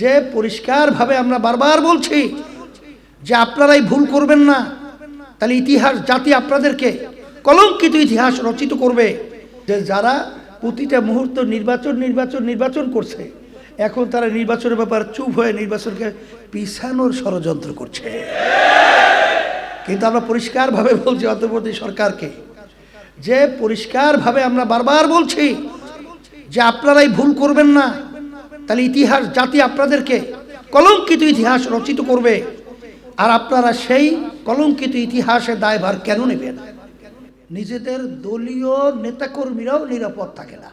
যে পরিষ্কারভাবে আমরা বারবার বলছি যে আপনারাই ভুল করবেন না, তাহলে ইতিহাস, জাতি আপনাদেরকে কলঙ্কিত ইতিহাস রচিত করবে। যে যারা প্রতিটা মুহূর্ত নির্বাচন নির্বাচন নির্বাচন করছে, এখন তারা নির্বাচনের ব্যাপার চুপ হয়ে নির্বাচনকে পিছানোর ষড়যন্ত্র করছে। কিন্তু আমরা পরিষ্কারভাবে বলছি অন্তর্বর্তী সরকারকে, যে পরিষ্কারভাবে আমরা বারবার বলছি যে আপনারাই ভুল করবেন না তাহলে ইতিহাস, জাতি আপনাদেরকে কলঙ্কিত ইতিহাস রচিত করবে। আর আপনারা সেই কলঙ্কিত ইতিহাসে দায়ভার কেন নেবেন? নিজেদের দলীয় নেতাকর্মীরাও নিরাপদ থাকে না।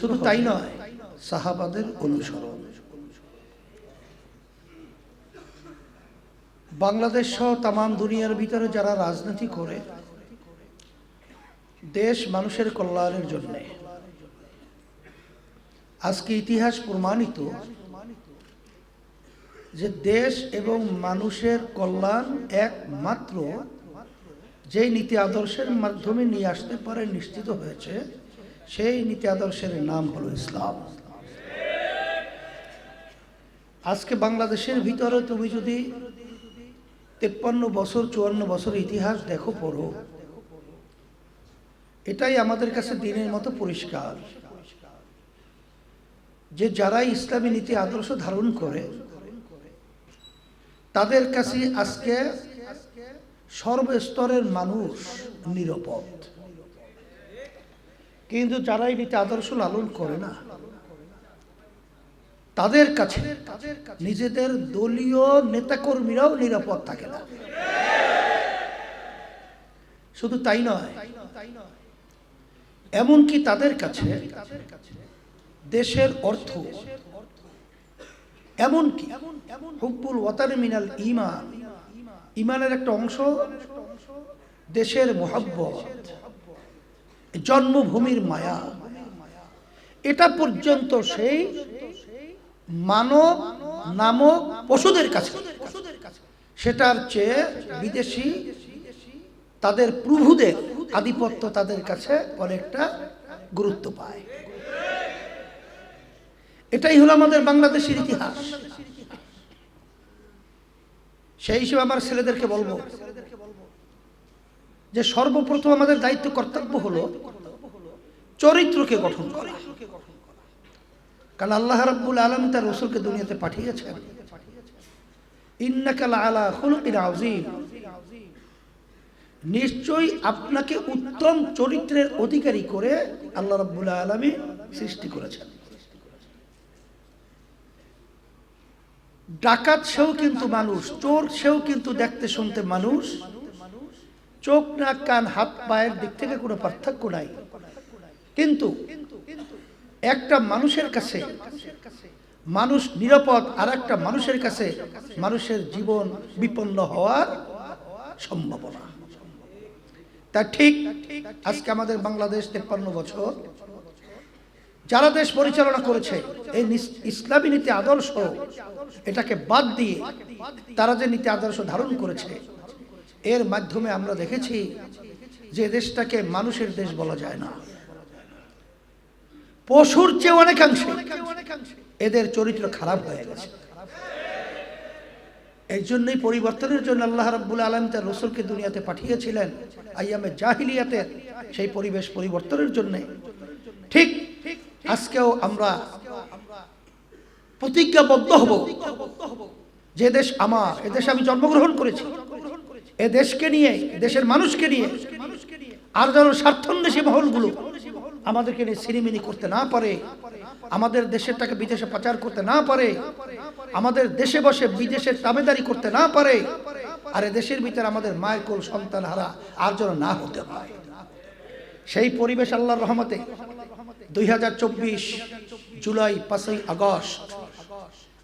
শুধু তাই নয়, সাহাবাদের অনুসরণ। বাংলাদেশ সহ তামাম দুনিয়ার ভিতরে যারা রাজনীতি করে, দেশ মানুষের কল্যাণের জন্যে আজকে ইতিহাস প্রমাণিত যে দেশ এবং মানুষের কল্যাণ একমাত্র যেই নীতি আদর্শের মাধ্যমে নিয়ে আসতে পারে নিশ্চিত হয়েছে, সেই নীতি আদর্শের নাম হলো ইসলাম। আজকে বাংলাদেশের ভিতরে তুমি যদি তেপ্পান্ন বছর, চুয়ান্ন বছর ইতিহাস দেখো পড়ো, এটাই আমাদের কাছে দিনের মতো পরিষ্কার। যে যারা ইসলামী নীতি আদর্শ ধারণ করে, তাদের কাছে আজকে সর্বস্তরের মানুষ নিরাপদ। কিন্তু যারা এই নীতি আদর্শ লালন করে না, তাদের কাছে নিজেদের দলীয় নেতাকর্মীরাও নিরাপদ থাকে না। শুধু তাই নয়, এমনকি তাদের কাছে দেশের অর্থ। এমনকি হুব্বুল ওয়াতার মিনাল ইমান ইমানের একটা অংশ দেশের মোহাব্বত, জন্মভূমির মায়া। এটা পর্যন্ত সেই মানব নামক পশুদের কাছে। সেটার চেয়ে বিদেশি তাদের প্রভুদের আধিপত্য তাদের কাছে অনেকটা গুরুত্ব পায়। এটাই হলো আমাদের বাংলাদেশের ইতিহাস। সেই হিসেবে আমার ছেলেদেরকে বলব যে সর্বপ্রথম আমাদের দায়িত্ব কর্তব্য হলো চরিত্রকে গঠন করা। কারণ আল্লাহ রাব্বুল আলম তার রসুলকে দুনিয়াতে পাঠিয়েছেন। ইন্নাকাল আলা নিশ্চয়ই আপনাকে উত্তম চরিত্রের অধিকারী করে আল্লাহ রাব্বুল আলমী সৃষ্টি করেছেন। ডাকাত সেও কিন্তু মানুষ, চোর সেও কিন্তু দেখতে শুনতে মানুষ। চোখ, নাক, কান, হাত, পায়ের দিক থেকে কোনো পার্থক্য নাই। কিন্তু একটা মানুষের কাছে মানুষ নিরাপদ আর একটা মানুষের কাছে মানুষের জীবন বিপন্ন হওয়ার সম্ভাবনা। তা ঠিক আজকে আমাদের বাংলাদেশ তেপ্পান্ন বছর। যারা দেশ পরিচালনা করেছে, এই ইসলামী নীতি আদর্শ এটাকে বাদ দিয়ে তারা যে নীতি আদর্শ ধারণ করেছে, এর মাধ্যমে আমরা দেখেছি যে দেশটাকে মানুষের দেশ বলা যায় না। পশুর চেয়ে অনেকাংশে এদের চরিত্র খারাপ হয়ে গেছে। এই জন্যই পরিবর্তনের জন্য আল্লাহ রাব্বুল আলম তার রসুলকে দুনিয়াতে পাঠিয়েছিলেন, আইয়ামে জাহিলিয়াতের সেই পরিবেশ পরিবর্তনের জন্যে। ঠিক আজকেও আমরা প্রতিজ্ঞাবদ্ধ হব যে দেশ আমার, এ দেশে আমি জন্মগ্রহণ করেছি। এ দেশকে নিয়ে দেশের মানুষকে নিয়ে আর যেন স্বার্থন্বেষী মহলগুলো আমাদেরকে নিয়ে সিনেমিনি করতে না পারে, আমাদের দেশের টাকা বিদেশে পাচার করতে না পারে, আমাদের দেশে বসে বিদেশের তাবেদারি করতে না পারে, আর এ দেশের ভিতরে আমাদের মায়ের কোল সন্তান হারা আর যেন না হতে পারে। সেই পরিবেশ আল্লাহর রহমতে দুই হাজার চব্বিশ জুলাই পাঁচই আগস্ট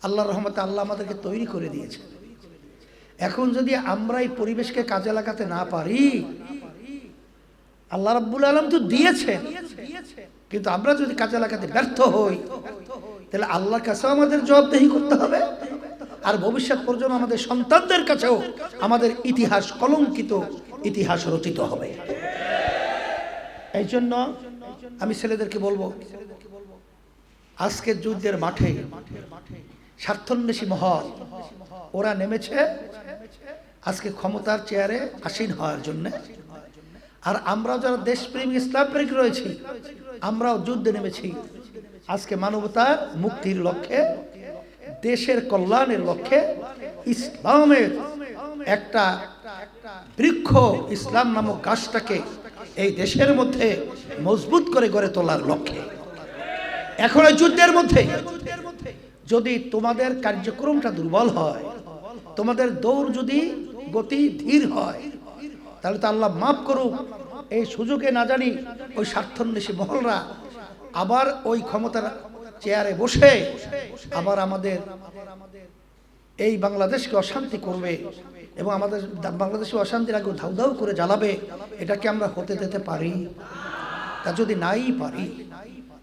আল্লাহর রহমতে আল্লাহ আমাদেরকে তৈরি করে দিয়েছে এখন যদি আমরা এই পরিবেশকে কাজে লাগাতে না পারি, আল্লাহ রাব্বুল আলম তো দিয়েছেন। কিন্তু আমরা যদি কাজে লাগাতে ব্যর্থ হই, তাহলে আল্লাহর কাছেও আমাদের জবাবদেহি করতে হবে। আর ভবিষ্যৎ পর্যন্ত আমাদের সন্তানদের কাছেও আমাদের ইতিহাস কলঙ্কিত, ইতিহাস রচিত হবে। এই জন্য আমি ছেলেদেরকে বলব, আজকের যুদ্ধের মাঠে স্বার্থন্বেষী মহল, ওরা নেমেছে, আজকে ক্ষমতার চেয়ারে আসীন হওয়ার জন্য। আর আমরাও যারা দেশপ্রেমী ইসলাম প্রেমিক রয়েছি, আমরাও যুদ্ধে নেমেছি। আজকে মানবতার মুক্তির লক্ষ্যে, দেশের কল্যাণের লক্ষ্যে, ইসলামের একটা বৃক্ষ ইসলাম নামক গাছটাকে এই দেশের মধ্যে মজবুত করে গড়ে তোলার লক্ষ্যে। এখন যুদ্ধের মধ্যে যদি তোমাদের কার্যক্রমটা দুর্বল হয়, তোমাদের দৌড় যদি গতি ধীর হয়, তাহলে তো আল্লাহ মাফ করুক। এই সুযোগে না জানি ওই স্বার্থন্বেষী মহলরা আবার ওই ক্ষমতার চেয়ারে বসে আবার আমাদের এই বাংলাদেশকে অশান্তি করবে এবং আমাদের বাংলাদেশে অশান্তির আগে ধাউ ধাউ করে জ্বালাবে, এটাকে আমরা হতে দিতে পারি। তা যদি নাই পারি,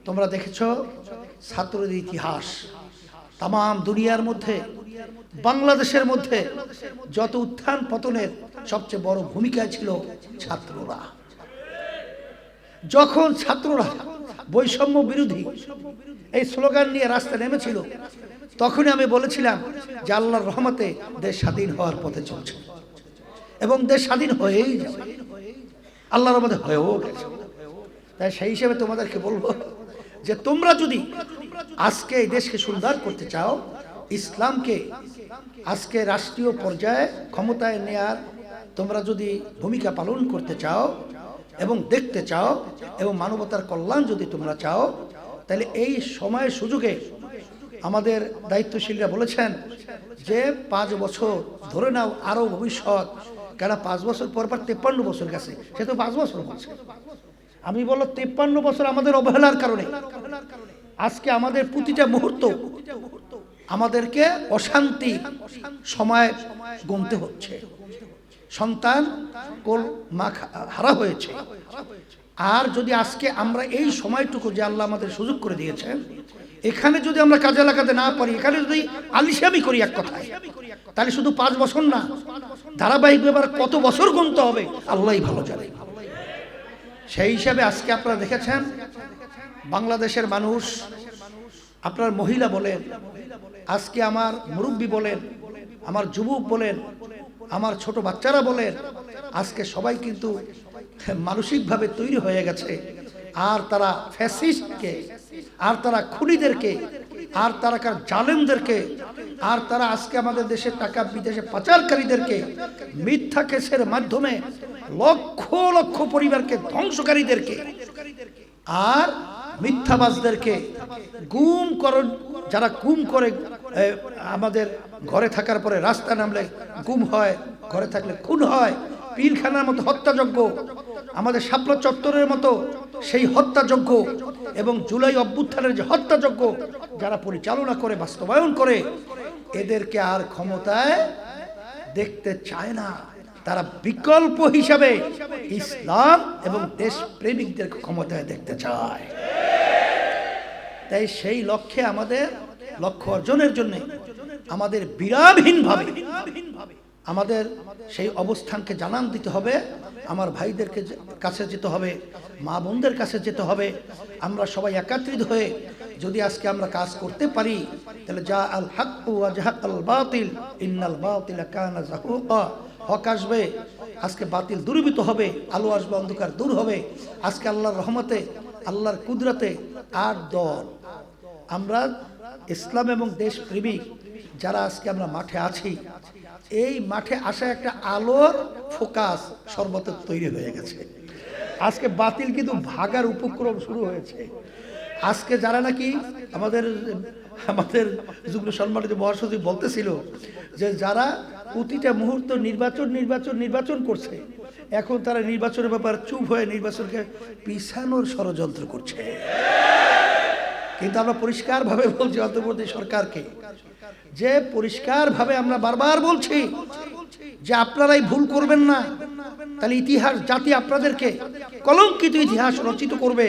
তোমরা দেখেছ ছাত্রদের ইতিহাস। তাম দুনিয়ার মধ্যে, বাংলাদেশের মধ্যে যত উত্থান পতনের সবচেয়ে বড় ভূমিকায় ছিল ছাত্ররা। যখন ছাত্ররা বৈষম্য বিরোধী এই স্লোগান নিয়ে রাস্তায় নেমেছিল তখনই আমি বলেছিলাম যে আল্লাহর রহমতে দেশ স্বাধীন হওয়ার পথে চলছে। এবং দেশ স্বাধীন হয়েই যাবে। আল্লাহর রহমতে হয়েও গেছে। তাই সেই হিসেবে তোমাদেরকে বলব যে তোমরা যদি আজকে এই দেশকে সুন্দর করতে চাও, ইসলামকে আজকে রাষ্ট্রীয় পর্যায়ে ক্ষমতায় নেয়ার তোমরা যদি ভূমিকা পালন করতে চাও এবং দেখতে চাও এবং মানবতার কল্যাণ যদি তোমরা চাও, তাহলে এই সময়ের সুযোগে আমাদের দায়িত্বশীলরা বলেছেন যে পাঁচ বছর ধরে নাও আরও ভবিষ্যৎ কেন পাঁচ বছর পর পর তেপ্পান্ন বছর গেছে। সে তো পাঁচ বছর বলছে। আমি বলল তেপ্পান্ন বছর আমাদের অবহেলার কারণে। আজকে আমাদের প্রতিটা মুহূর্ত আমাদেরকে অশান্তি সময় গুনতে হচ্ছে। সন্তান কোল মা হারা হয়েছে। আর যদি আজকে আমরা এই সময়টুকু যে আল্লাহ আমাদের সুযোগ করে দিয়েছেন এখানে যদি আমরা কাজে লাগাতে না পারি, এখানে যদি আলিশামি করি এক কথায়, তাহলে শুধু পাঁচ বছর না, ধারাবাহিক ব্যাপার কত বছর গুনতে হবে আল্লাহই ভালো জানে। সেই হিসাবে আজকে আপনারা দেখেছেন, বাংলাদেশের মানুষ, আপনার মহিলা বলেন, আজকে আমার মুরব্বী বলেন, আমার যুবক বলেন, আমার ছোট বাচ্চারা বলেন, আজকে সবাই কিন্তু মানসিকভাবে তৈরি হয়ে গেছে, আর তারা ফ্যাসিস্টকে আর তারা খুনিদেরকে, আর তারা কার জালেমদেরকে, আর তারা আজকে আমাদের দেশের টাকা বিদেশে পাচারকারীদেরকে, মিথ্যা কেসের মাধ্যমে লক্ষ লক্ষ পরিবারকে ধ্বংসকারীদেরকে, আর মিথ্যাবাজদেরকে গুম করণ যারা গুম করে আমাদের ঘরে থাকার পরে রাস্তা নামলে গুম হয়, ঘরে থাকলে খুন হয় পীরখানার মতো হত্যাযজ্ঞ, আমাদের শাপলা চত্বরের মতো সেই হত্যাযজ্ঞ এবং জুলাই অভ্যুত্থানের যে হত্যাযজ্ঞ যারা পরিচালনা করে, বাস্তবায়ন করে, এদেরকে আর ক্ষমতায় দেখতে চায় না। তারা বিকল্প হিসাবে ইসলাম এবং দেশ প্রেমিকদের ক্ষমতায় দেখতে চায়। তাই সেই লক্ষ্যে আমাদের, লক্ষ্য অর্জনের জন্য আমাদের বিরামহীনভাবে আমাদের সেই অবস্থানকে জানান দিতে হবে। আমার ভাইদেরকে কাছে যেতে হবে, মা বোনদের কাছে যেতে হবে। আমরা সবাই একাত্রিত হয়ে যদি আজকে আমরা কাজ করতে পারি, তাহলে যা আল হাক আল বাতিল, ইন্নাল বাতিল হক আসবে, আজকে বাতিল দূরীভূত হবে, আলো আসবে, অন্ধকার দূর হবে। আজকে আল্লাহর রহমতে, আল্লাহর কুদরতে আট দল। আমরা ইসলাম এবং দেশ প্রেমিক যারা আজকে আমরা মাঠে আছি এই মাঠে আসা একটা আলোর ফোকাস সর্বত্র তৈরি হয়ে গেছে। আজকে বাতিল কিন্তু ভাগার উপক্রম শুরু হয়েছে। আজকে যারা নাকি আমাদের আমাদের যুগ্ম সম্মানিত মহাসচিব বলতেছিল যে যারা প্রতিটা মুহূর্ত নির্বাচন নির্বাচন নির্বাচন করছে, এখন তারা নির্বাচনের ব্যাপার চুপ হয়ে নির্বাচনকে পিছানোর ষড়যন্ত্র করছে। কিন্তু আমরা পরিষ্কারভাবে বলছি, অন্তর্বর্তী সরকারকে যে পরিষ্কারভাবে আমরা বারবার বলছি যে আপনারাই ভুল করবেন না, তাহলে ইতিহাস, জাতি আপনাদেরকে কলঙ্কিত ইতিহাস রচিত করবে।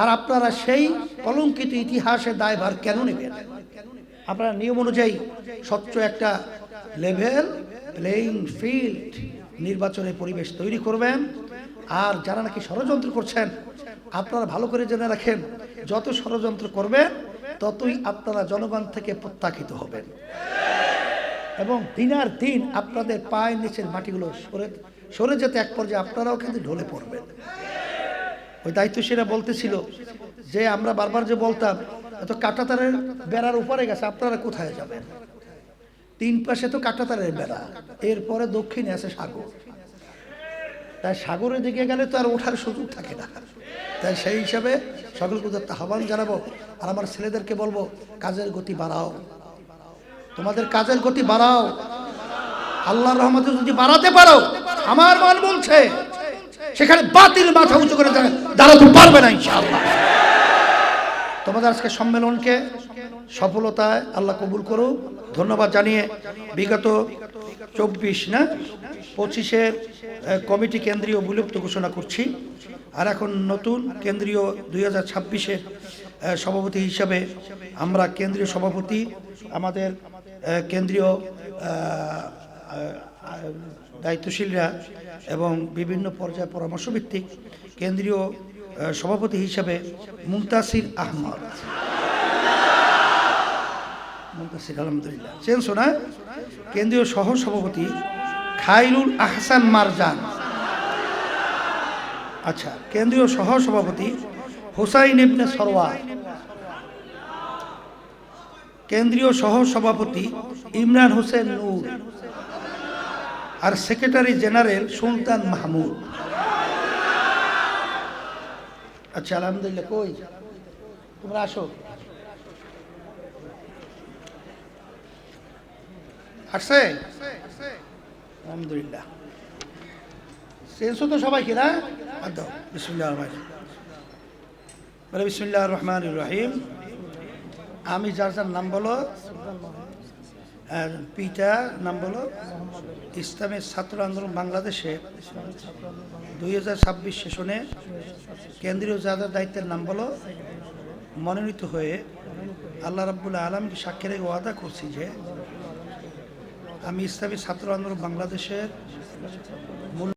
আর আপনারা সেই কলঙ্কিত ইতিহাসের দায়ভার কেন নেবেন? আপনারা নিয়ম অনুযায়ী স্বচ্ছ একটা লেভেল প্লেইং ফিল্ড নির্বাচনের পরিবেশ তৈরি করবেন। আর যারা নাকি ষড়যন্ত্র করছেন, আপনারা ভালো করে জেনে রাখেন, যত ষড়যন্ত্র করবেন ততই আপনারা জনগণ থেকে প্রত্যাখিত হবেন। এবং দিনার দিন আপনাদের পায়ের নিচের মাটিগুলো সরে সরে যেতে এক পর্যায়ে আপনারাও কিন্তু ঢলে পড়বেন। ওই দায়িত্বশীরা বলতেছিল যে, আমরা বারবার যে বলতাম, এত কাটাতারের বেড়ার উপরে গেছে, আপনারা কোথায় যাবেন? তিন পাশে তো কাটাতারের বেড়া, এরপরে দক্ষিণে আছে সাগর। তাই সাগরের দিকে গেলে তো আর ওঠার সুযোগ থাকে না। তাই সেই হিসাবে সকলকে উদাত্ত আহ্বান জানাব আর আমার ছেলেদেরকে বলব, কাজের গতি বাড়াও। তোমাদের কাজের গতি বাড়াও। আল্লাহর রহমতে যদি বাড়াতে পারো, আমার মান বলছে, সেখানে বাতিল মাথা উঁচু করে দাঁড়া- দাঁড়াতে পারবে না ইনশাআল্লাহ। তোমাদের আজকে সম্মেলনকে সফলতায় আল্লাহ কবুল করুক। ধন্যবাদ জানিয়ে বিগত চব্বিশ না, পঁচিশের কমিটি কেন্দ্রীয় বিলুপ্ত ঘোষণা করছি। আর এখন নতুন কেন্দ্রীয় দুই হাজার ছাব্বিশের সভাপতি হিসাবে আমরা কেন্দ্রীয় সভাপতি, আমাদের কেন্দ্রীয় দায়িত্বশীলরা এবং বিভিন্ন পর্যায়ে পরামর্শভিত্তিক কেন্দ্রীয় সভাপতি হিসাবে মুমতাসির আহমদ। মুমতাসির আলহামদুলিল্লাহ। চেন শোনা কেন্দ্রীয় সহ সভাপতি খাইরুল আহসান মারজান। আচ্ছা কেন্দ্রীয় সহ সভাপতি হুসাইন ইবনে সরওয়ার, কেন্দ্রীয় সহ সভাপতি ইমরান হোসেন নূর আর সেক্রেটারি জেনারেল সুলতান মাহমুদ। আচ্ছা আলহামদুলিল্লাহ, কই? তোমরা আসো। আসছে? আলহামদুলিল্লাহ। চেঞ্জও তো সবাই কিনা বাদ দাও বিসমুল্লাহ বিসমুল্লাহ রহমান রহিম। আমি যার যার নাম বলো আর পিতা নাম বলো, ইসলামের ছাত্র আন্দোলন বাংলাদেশে দুই হাজার ছাব্বিশ সেশনে কেন্দ্রীয় যাদের দায়িত্বের নাম বলো, মনোনীত হয়ে আল্লাহ রাব্বুল আলমকে সাক্ষী রেখে ওয়াদা করছি যে, আমি ইসলামী ছাত্র আন্দোলন বাংলাদেশের মূল